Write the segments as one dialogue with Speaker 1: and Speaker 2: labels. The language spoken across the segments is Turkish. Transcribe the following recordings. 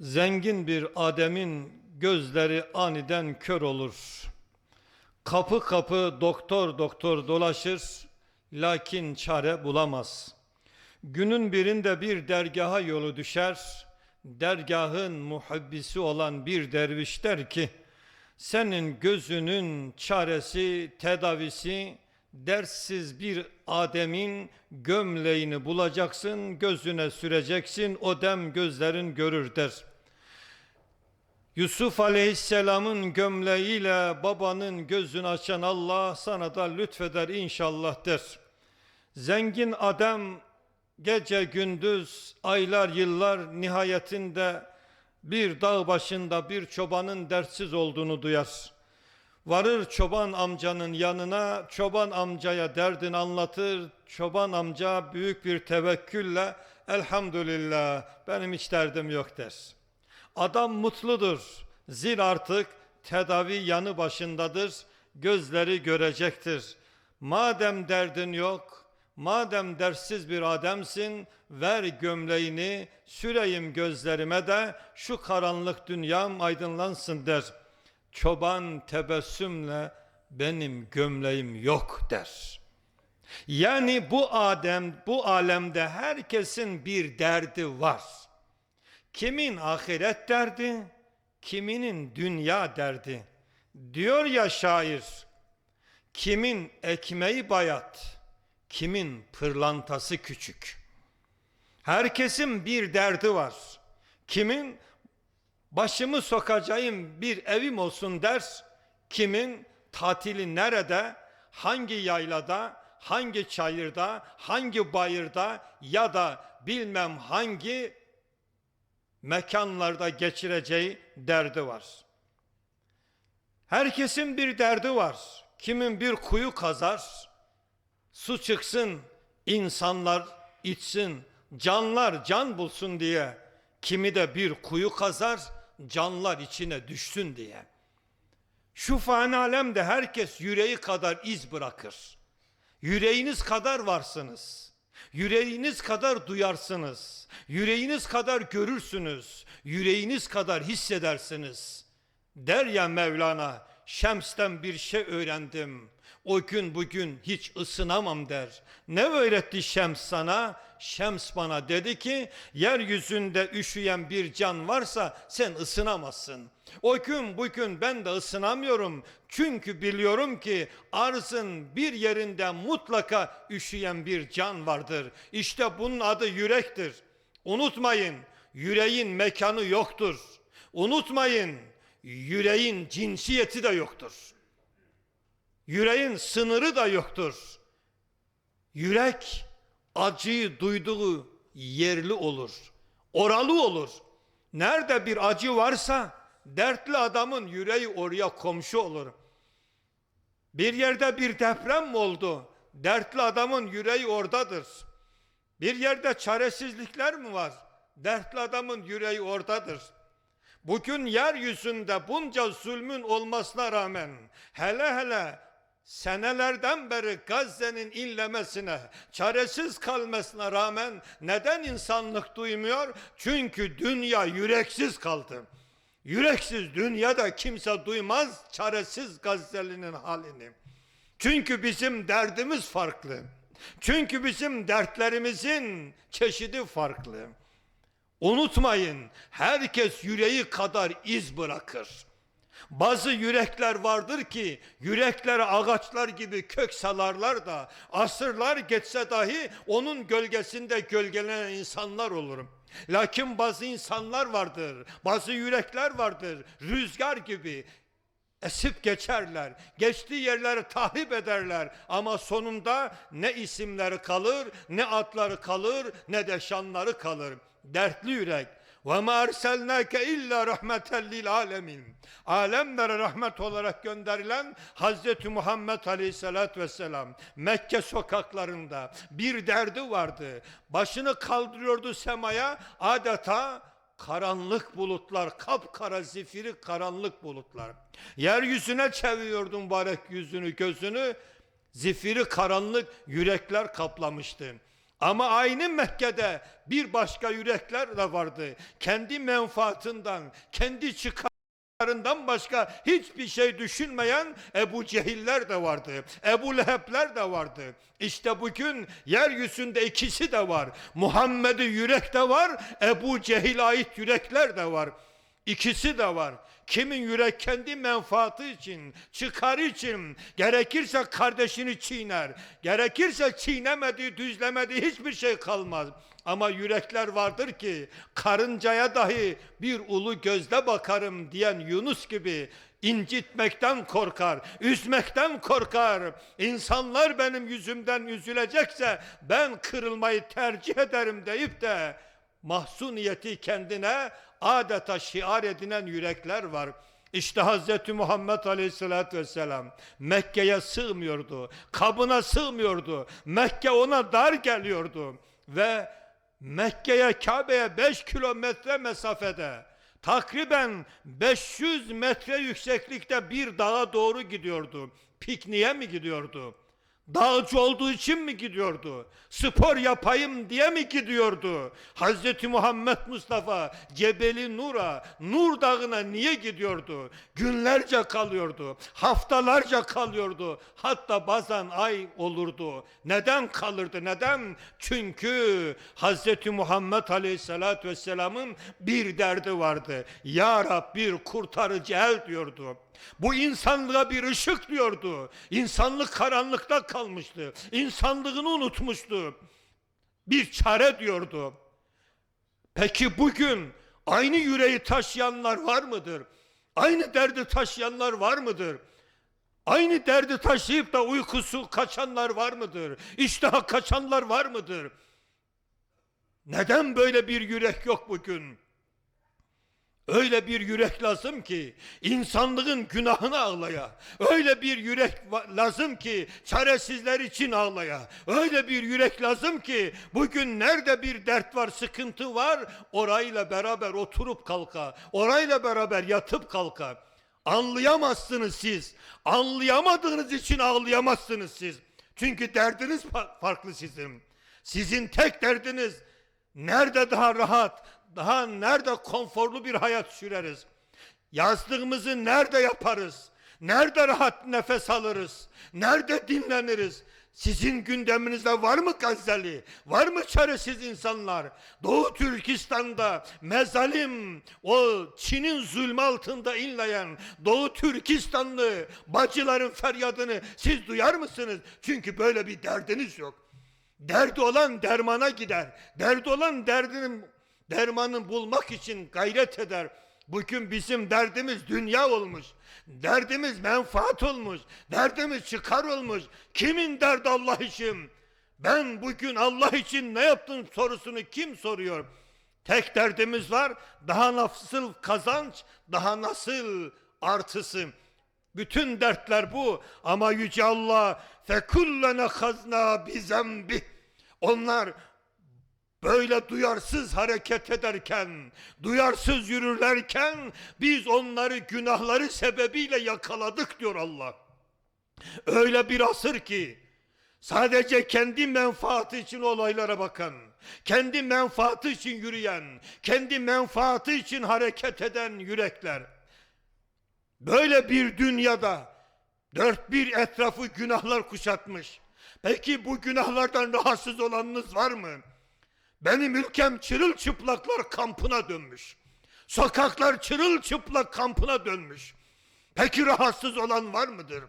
Speaker 1: Zengin bir Adem'in gözleri aniden kör olur. Kapı kapı doktor doktor dolaşır, lakin çare bulamaz. Günün birinde bir dergaha yolu düşer, dergahın muhabbisi olan bir derviş der ki, senin gözünün çaresi, tedavisi, derssiz bir Adem'in gömleğini bulacaksın, gözüne süreceksin, o dem gözlerin görür der. Yusuf Aleyhisselam'ın gömleğiyle babanın gözünü açan Allah sana da lütfeder inşallah der. Zengin adam gece gündüz aylar yıllar nihayetinde bir dağ başında bir çobanın dertsiz olduğunu duyar. Varır çoban amcanın yanına, çoban amcaya derdini anlatır. Çoban amca büyük bir tevekkülle elhamdülillah benim hiç derdim yok der. Adam mutludur. Zil artık tedavi yanı başındadır. Gözleri görecektir. Madem derdin yok, madem dersiz bir ademsin, ver gömleğini, süreyim gözlerime de şu karanlık dünyam aydınlansın der. Çoban tebessümle benim gömleğim yok der. Yani bu Adem, bu alemde herkesin bir derdi var. Kimin ahiret derdi, kiminin dünya derdi. Diyor ya şair, kimin ekmeği bayat, kimin pırlantası küçük. Herkesin bir derdi var. Kimin başımı sokacağım bir evim olsun der, kimin tatili nerede, hangi yaylada, hangi çayırda, hangi bayırda ya da bilmem hangi mekanlarda geçireceği derdi var. Herkesin bir derdi var. Kimin bir kuyu kazar, su çıksın, insanlar içsin, canlar can bulsun diye. Kimi de bir kuyu kazar, canlar içine düşsün diye. Şu fani alemde herkes yüreği kadar iz bırakır. Yüreğiniz kadar varsınız. Yüreğiniz kadar duyarsınız. Yüreğiniz kadar görürsünüz. Yüreğiniz kadar hissedersiniz. Der ya Mevlana, Şems'ten bir şey öğrendim. O gün bugün hiç ısınamam der. Ne öğretti Şems sana? Şems bana dedi ki yeryüzünde üşüyen bir can varsa sen ısınamazsın. O gün bugün ben de ısınamıyorum. Çünkü biliyorum ki arzın bir yerinde mutlaka üşüyen bir can vardır. İşte bunun adı yürektir. Unutmayın yüreğin mekanı yoktur. Unutmayın yüreğin cinsiyeti de yoktur. Yüreğin sınırı da yoktur. Yürek acıyı duyduğu yerli olur. Oralı olur. Nerede bir acı varsa dertli adamın yüreği oraya komşu olur. Bir yerde bir deprem mi oldu? Dertli adamın yüreği oradadır. Bir yerde çaresizlikler mi var? Dertli adamın yüreği oradadır. Bugün yeryüzünde bunca zulmün olmasına rağmen hele hele senelerden beri Gazze'nin inlemesine, çaresiz kalmasına rağmen neden insanlık duymuyor? Çünkü dünya yüreksiz kaldı. Yüreksiz dünyada kimse duymaz çaresiz Gazze'linin halini. Çünkü bizim derdimiz farklı. Çünkü bizim dertlerimizin çeşidi farklı. Unutmayın herkes yüreği kadar iz bırakır. Bazı yürekler vardır ki yüreklere ağaçlar gibi kök salarlar da asırlar geçse dahi onun gölgesinde gölgelenen insanlar olurum. Lakin bazı insanlar vardır, bazı yürekler vardır rüzgar gibi esip geçerler. Geçtiği yerleri tahrip ederler ama sonunda ne isimleri kalır, ne adları kalır, ne de şanları kalır. Dertli yürek. Ve erselnake illa rahmeten lil alemin. Alemlere rahmet olarak gönderilen Hazreti Muhammed Aleyhisselatü Vesselam Mekke sokaklarında bir derdi vardı. Başını kaldırıyordu semaya adeta karanlık bulutlar, kapkara zifiri karanlık bulutlar. Yeryüzüne çeviriyordu mübarek yüzünü, gözünü. Zifiri karanlık yürekler kaplamıştı. Ama aynı Mekke'de bir başka yürekler de vardı. Kendi menfaatinden, kendi çıkarından başka hiçbir şey düşünmeyen Ebu Cehiller de vardı. Ebu Lehebler de vardı. İşte bugün yeryüzünde ikisi de var. Muhammed'i yürek de var, Ebu Cehil ait yürekler de var. İkisi de var. Kimin yürek kendi menfaati için, çıkarı için, gerekirse kardeşini çiğner, gerekirse çiğnemediği, düzlemediği hiçbir şey kalmaz. Ama yürekler vardır ki karıncaya dahi bir ulu gözle bakarım diyen Yunus gibi incitmekten korkar, üzmekten korkar. İnsanlar benim yüzümden üzülecekse ben kırılmayı tercih ederim deyip de mahzuniyeti kendine adeta şiar edinen yürekler var. İşte Hazreti Muhammed Aleyhisselatü Vesselam Mekke'ye sığmıyordu, kabına sığmıyordu, Mekke ona dar geliyordu ve Mekke'ye Kabe'ye 5 kilometre mesafede takriben 500 metre yükseklikte bir dağa doğru gidiyordu. Pikniğe mi gidiyordu? Dağcı olduğu için mi gidiyordu? Spor yapayım diye mi gidiyordu? Hazreti Muhammed Mustafa Cebeli Nur'a, Nur Dağı'na niye gidiyordu? Günlerce kalıyordu, haftalarca kalıyordu. Hatta bazen ay olurdu. Neden kalırdı? Neden? Çünkü Hazreti Muhammed Aleyhisselatü Vesselam'ın bir derdi vardı. Ya Rab bir kurtarıcı el diyordu. Bu insanlığa bir ışık diyordu. İnsanlık karanlıkta kalmıştı. İnsanlığını unutmuştu. Bir çare diyordu. Peki bugün aynı yüreği taşıyanlar var mıdır? Aynı derdi taşıyanlar var mıdır? Aynı derdi taşıyıp da uykusu kaçanlar var mıdır? İştaha kaçanlar var mıdır? Neden böyle bir yürek yok bugün? Öyle bir yürek lazım ki insanlığın günahını ağlaya. Öyle bir yürek lazım ki çaresizler için ağlaya. Öyle bir yürek lazım ki bugün nerede bir dert var, sıkıntı var orayla beraber oturup kalka. Orayla beraber yatıp kalka. Anlayamazsınız siz. Anlayamadığınız için ağlayamazsınız siz. Çünkü derdiniz fa- farklı sizin. Sizin tek derdiniz nerede daha rahat, daha nerede konforlu bir hayat süreriz? Yazlığımızı nerede yaparız? Nerede rahat nefes alırız? Nerede dinleniriz? Sizin gündeminizde var mı Gazali? Var mı çaresiz insanlar? Doğu Türkistan'da mezalim o Çin'in zulmü altında inleyen Doğu Türkistanlı bacıların feryadını siz duyar mısınız? Çünkü böyle bir derdiniz yok. Derdi olan dermana gider. Derdi olan derdinin dermanını bulmak için gayret eder. Bugün bizim derdimiz dünya olmuş. Derdimiz menfaat olmuş. Derdimiz çıkar olmuş. Kimin derdi Allah için? Ben bugün Allah için ne yaptım sorusunu kim soruyor? Tek derdimiz var. Daha nasıl kazanç, daha nasıl artısı. Bütün dertler bu ama yüce Allah fekullene hazna bizembi. Onlar böyle duyarsız hareket ederken, duyarsız yürürlerken biz onları günahları sebebiyle yakaladık diyor Allah. Öyle bir asır ki sadece kendi menfaati için olaylara bakan, kendi menfaati için yürüyen, kendi menfaati için hareket eden yürekler Böyle bir dünyada dört bir etrafı günahlar kuşatmış. Peki bu günahlardan rahatsız olanınız var mı? Benim ülkem çırılçıplaklar kampına dönmüş. Sokaklar çırılçıplak kampına dönmüş. Peki rahatsız olan var mıdır?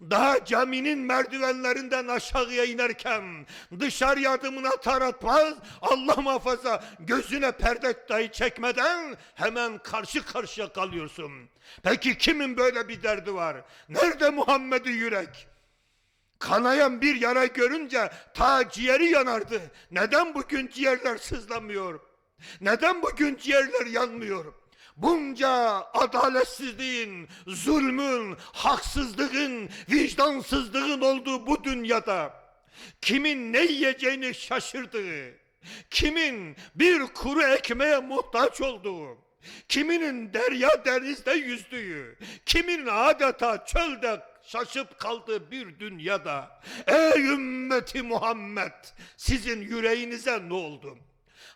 Speaker 1: Daha caminin merdivenlerinden aşağıya inerken dışarıya adımını atar atmaz Allah muhafaza gözüne perde dahi çekmeden hemen karşı karşıya kalıyorsun. Peki kimin böyle bir derdi var? Nerede Muhammed'i yürek? Kanayan bir yara görünce ta ciğeri yanardı. Neden bugün ciğerler sızlamıyor? Neden bugün ciğerler yanmıyor? Bunca adaletsizliğin, zulmün, haksızlığın, vicdansızlığın olduğu bu dünyada kimin ne yiyeceğini şaşırdığı, kimin bir kuru ekmeğe muhtaç olduğu, kiminin derya denizde yüzdüğü, kiminin adeta çölde şaşıp kaldığı bir dünyada ey ümmeti Muhammed sizin yüreğinize ne oldu?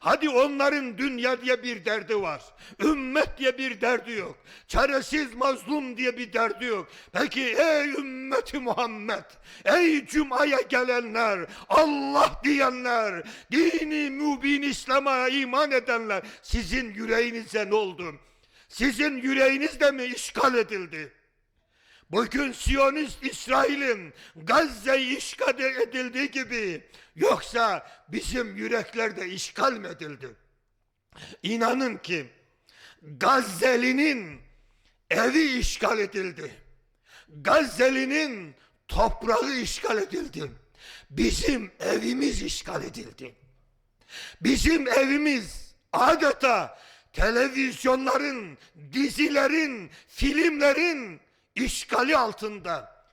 Speaker 1: Hadi onların dünya diye bir derdi var. Ümmet diye bir derdi yok. Çaresiz mazlum diye bir derdi yok. Peki ey ümmeti Muhammed, ey Cuma'ya gelenler, Allah diyenler, dini mübin İslam'a iman edenler, sizin yüreğinize ne oldu? Sizin yüreğiniz de mi işgal edildi? Bugün Siyonist İsrail'in Gazze'yi işgal edildiği gibi yoksa bizim yüreklerde işgal mi edildi? İnanın ki Gazze'linin evi işgal edildi. Gazze'linin toprağı işgal edildi. Bizim evimiz işgal edildi. Bizim evimiz adeta televizyonların, dizilerin, filmlerin işgali altında.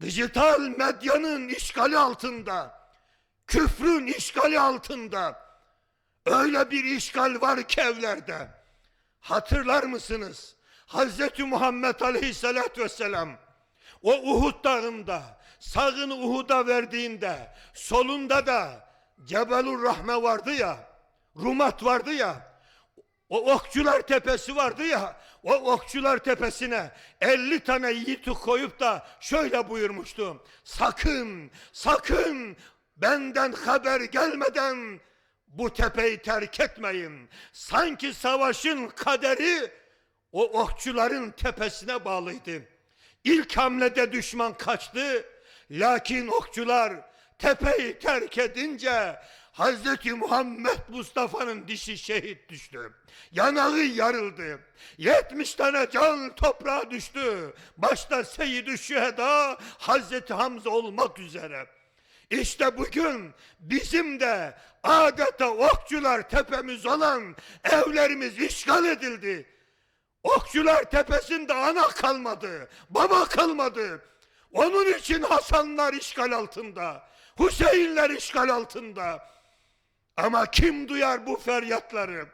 Speaker 1: Dijital medyanın işgali altında. Küfrün işgali altında. Öyle bir işgal var ki evlerde. Hatırlar mısınız? Hazreti Muhammed Aleyhisselatü Vesselam o Uhud dağında sağını Uhud'a verdiğinde solunda da Cebelur Rahme vardı ya Rumat vardı ya o okçular tepesi vardı ya o okçular tepesine 50 tane yiğiti koyup da şöyle buyurmuştu. Sakın sakın benden haber gelmeden bu tepeyi terk etmeyin. Sanki savaşın kaderi o okçuların tepesine bağlıydı. İlk hamlede düşman kaçtı. Lakin okçular tepeyi terk edince Hazreti Muhammed Mustafa'nın dişi şehit düştü. Yanağı yarıldı. 70 tane can toprağa düştü. Başta Seyyid-i Şüheda Hazreti Hamza olmak üzere. İşte bugün bizim de adeta okçular tepemiz olan evlerimiz işgal edildi. Okçular tepesinde ana kalmadı, baba kalmadı. Onun için Hasanlar işgal altında, Hüseyinler işgal altında. Ama kim duyar bu feryatları?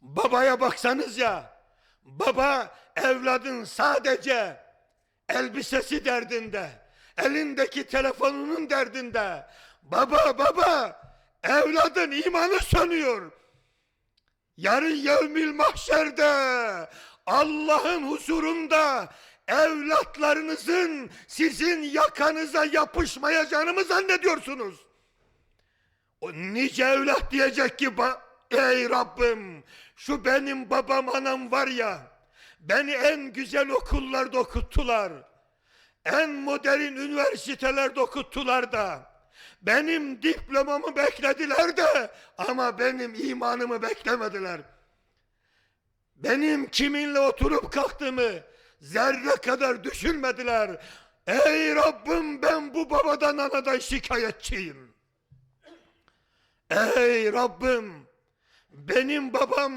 Speaker 1: Babaya baksanız ya, baba evladın sadece elbisesi derdinde, elindeki telefonunun derdinde. Baba baba, evladın imanı sönüyor. Yarın yevmil mahşerde Allah'ın huzurunda evlatlarınızın sizin yakanıza yapışmayacağını mı zannediyorsunuz? O nice evlat diyecek ki ey Rabbim şu benim babam anam var ya beni en güzel okullarda okuttular. En modern üniversitelerde okuttular da benim diplomamı beklediler de ama benim imanımı beklemediler. Benim kiminle oturup kalktığımı zerre kadar düşünmediler. Ey Rabbim ben bu babadan anadan şikayetçiyim. Ey Rabbim benim babam,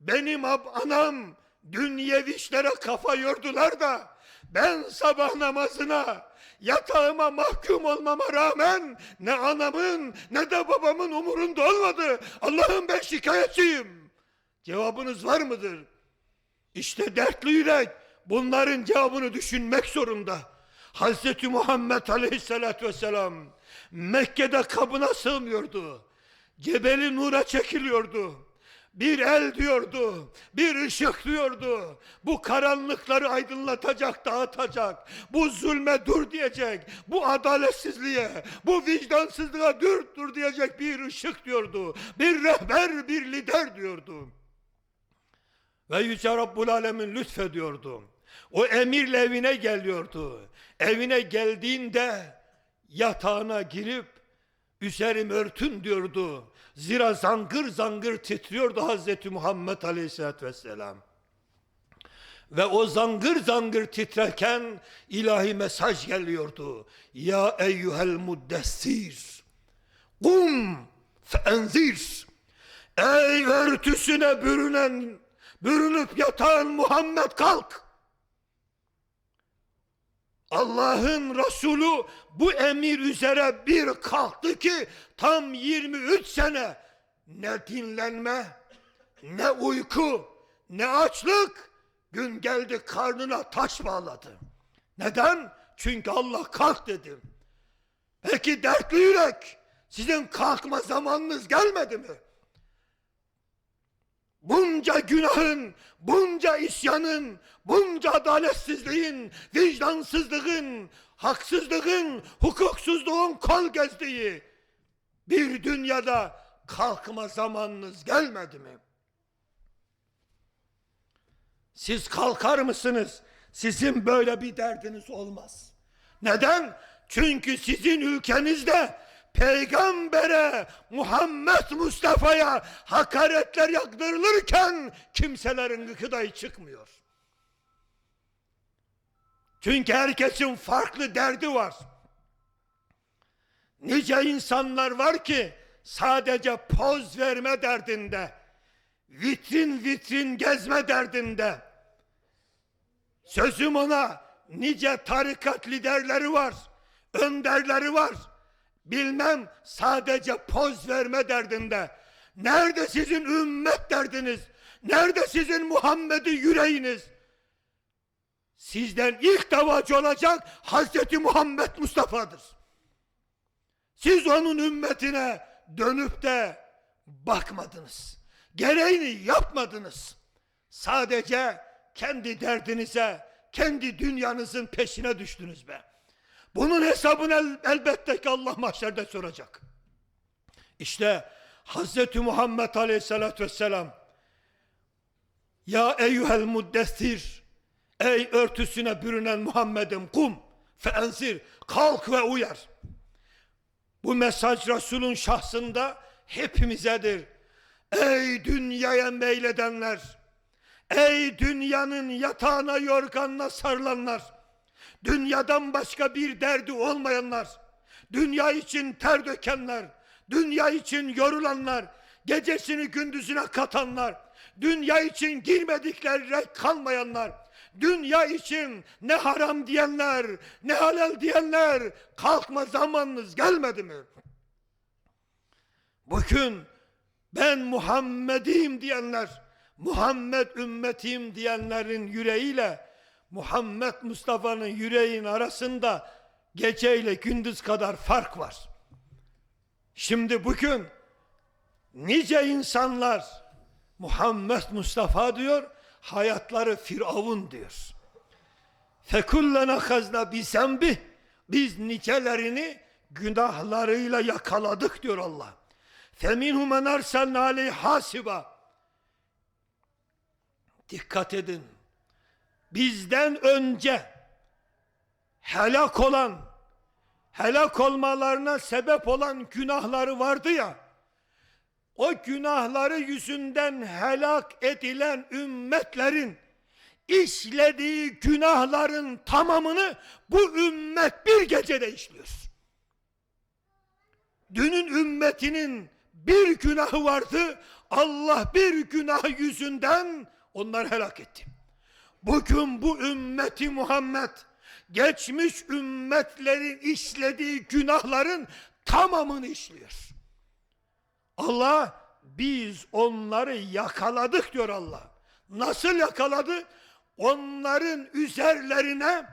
Speaker 1: benim ab- anam dünyevi işlere kafa yordular da ben sabah namazına yatağıma mahkum olmama rağmen ne anamın ne de babamın umurunda olmadı. Allah'ım ben şikayetçiyim. Cevabınız var mıdır? İşte dertli yürek bunların cevabını düşünmek zorunda. Hazreti Muhammed Aleyhisselatü Vesselam Mekke'de kabına sığmıyordu. Cebeli Nur'a çekiliyordu. Bir el diyordu, bir ışık diyordu. Bu karanlıkları aydınlatacak, dağıtacak. Bu zulme dur diyecek. Bu adaletsizliğe, bu vicdansızlığa dur dur diyecek bir ışık diyordu. Bir rehber, bir lider diyordu. Ve Yüce Rabbul Alemin lütfediyordu. O emirle evine geliyordu. Evine geldiğinde yatağına girip üzerim örtün diyordu. Zira zangır zangır titriyordu Hazreti Muhammed Aleyhisselatü Vesselam. Ve o zangır zangır titrerken ilahi mesaj geliyordu. Ya eyyuhel muddessir. Kum feenzir. Ey örtüsüne bürünen, bürünüp yatan Muhammed kalk. Allah'ın Resulü bu emir üzere bir kalktı ki tam 23 sene ne dinlenme, ne uyku, ne açlık Gün geldi karnına taş bağladı. Neden? Çünkü Allah kalk dedi. Peki dertli yürek sizin kalkma zamanınız gelmedi mi? Bunca günahın, bunca isyanın, bunca adaletsizliğin, vicdansızlığın, haksızlığın, hukuksuzluğun kol gezdiği bir dünyada kalkma zamanınız gelmedi mi? Siz kalkar mısınız? Sizin böyle bir derdiniz olmaz. Neden? Çünkü sizin ülkenizde peygambere Muhammed Mustafa'ya hakaretler yağdırılırken kimselerin gıkıdayı çıkmıyor. Çünkü herkesin farklı derdi var. Nice insanlar var ki sadece poz verme derdinde, vitrin vitrin gezme derdinde. Sözüm ona nice tarikat liderleri var, önderleri var. Bilmem sadece poz verme derdinde. Nerede sizin ümmet derdiniz? Nerede sizin Muhammed'i yüreğiniz? Sizden ilk davacı olacak Hazreti Muhammed Mustafa'dır. Siz onun ümmetine dönüp de bakmadınız. Gereğini yapmadınız. Sadece kendi derdinize, kendi dünyanızın peşine düştünüz be. Bunun hesabını el- elbette ki Allah mahşerde soracak. İşte Hazreti Muhammed Aleyhisselatü Vesselam Ya eyyuhel muddessir Ey örtüsüne bürünen Muhammed'im kum feenzir kalk ve uyar. Bu mesaj Resul'ün şahsında hepimizedir. Ey dünyaya meyledenler, ey dünyanın yatağına yorganına sarılanlar, dünyadan başka bir derdi olmayanlar, dünya için ter dökenler, dünya için yorulanlar, gecesini gündüzüne katanlar, dünya için girmedikleri kalmayanlar, dünya için ne haram diyenler, ne halal diyenler, kalkma zamanınız gelmedi mi? Bugün ben Muhammed'im diyenler, Muhammed ümmetim diyenlerin yüreğiyle Muhammed Mustafa'nın yüreğin arasında geceyle gündüz kadar fark var. Şimdi bugün nice insanlar Muhammed Mustafa diyor, hayatları Firavun diyor. Fekullena hazna bisembi biz nicelerini günahlarıyla yakaladık diyor Allah. Feminhum men arsalna aleyh hasiba. Dikkat edin. Bizden önce helak olan, helak olmalarına sebep olan günahları vardı ya, o günahları yüzünden helak edilen ümmetlerin işlediği günahların tamamını bu ümmet bir gecede işliyor. Dünün ümmetinin bir günahı vardı. Allah bir günah yüzünden onları helak etti. Bugün bu ümmeti Muhammed geçmiş ümmetlerin işlediği günahların tamamını işliyor. Allah biz onları yakaladık diyor Allah. Nasıl yakaladı? Onların üzerlerine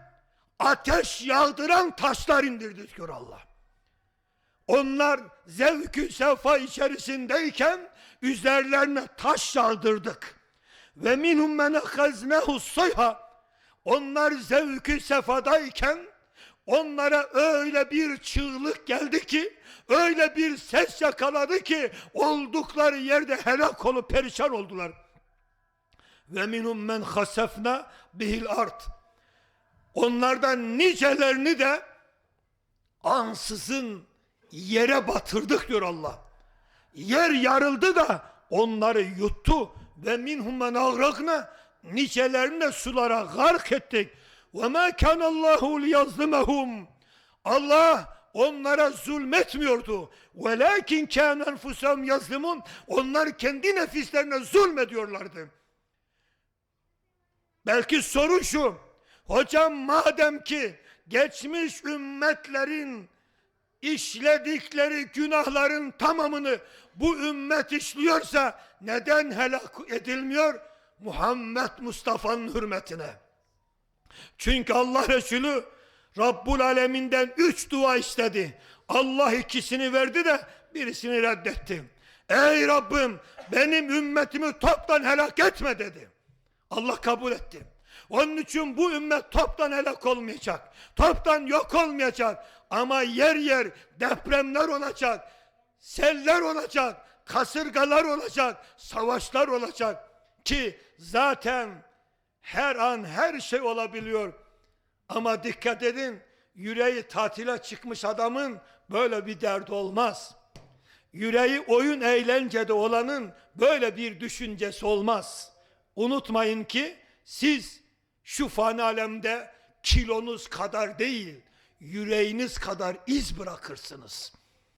Speaker 1: ateş yağdıran taşlar indirdi diyor Allah. Onlar zevkü sefa içerisindeyken üzerlerine taş yağdırdık. Ve minhum men ahaznehu sayha. Onlar zevkü sefadayken onlara öyle bir çığlık geldi ki, öyle bir ses yakaladı ki oldukları yerde helak olup perişan oldular. Ve minhum men hasefna bihil art. Onlardan nicelerini de ansızın yere batırdık diyor Allah. Yer yarıldı da onları yuttu ve minhum men agraqna nicelerini de sulara gark ettik. Ve ma kana Allahu liyazlimahum. Allah onlara zulmetmiyordu. Velakin kana enfusahum yazlimun. Onlar kendi nefislerine zulmediyorlardı. Belki soru şu. Hocam madem ki geçmiş ümmetlerin işledikleri günahların tamamını bu ümmet işliyorsa neden helak edilmiyor? Muhammed Mustafa'nın hürmetine. Çünkü Allah Resulü Rabbul Aleminden üç dua istedi. Allah ikisini verdi de birisini reddetti. Ey Rabbim benim ümmetimi toptan helak etme dedi. Allah kabul etti. Onun için bu ümmet toptan helak olmayacak. Toptan yok olmayacak. Ama yer yer depremler olacak. Seller olacak. Kasırgalar olacak. Savaşlar olacak. Ki zaten her an her şey olabiliyor. Ama dikkat edin yüreği tatile çıkmış adamın böyle bir derdi olmaz. Yüreği oyun eğlencede olanın böyle bir düşüncesi olmaz. Unutmayın ki siz şu fani alemde kilonuz kadar değil, yüreğiniz kadar iz bırakırsınız.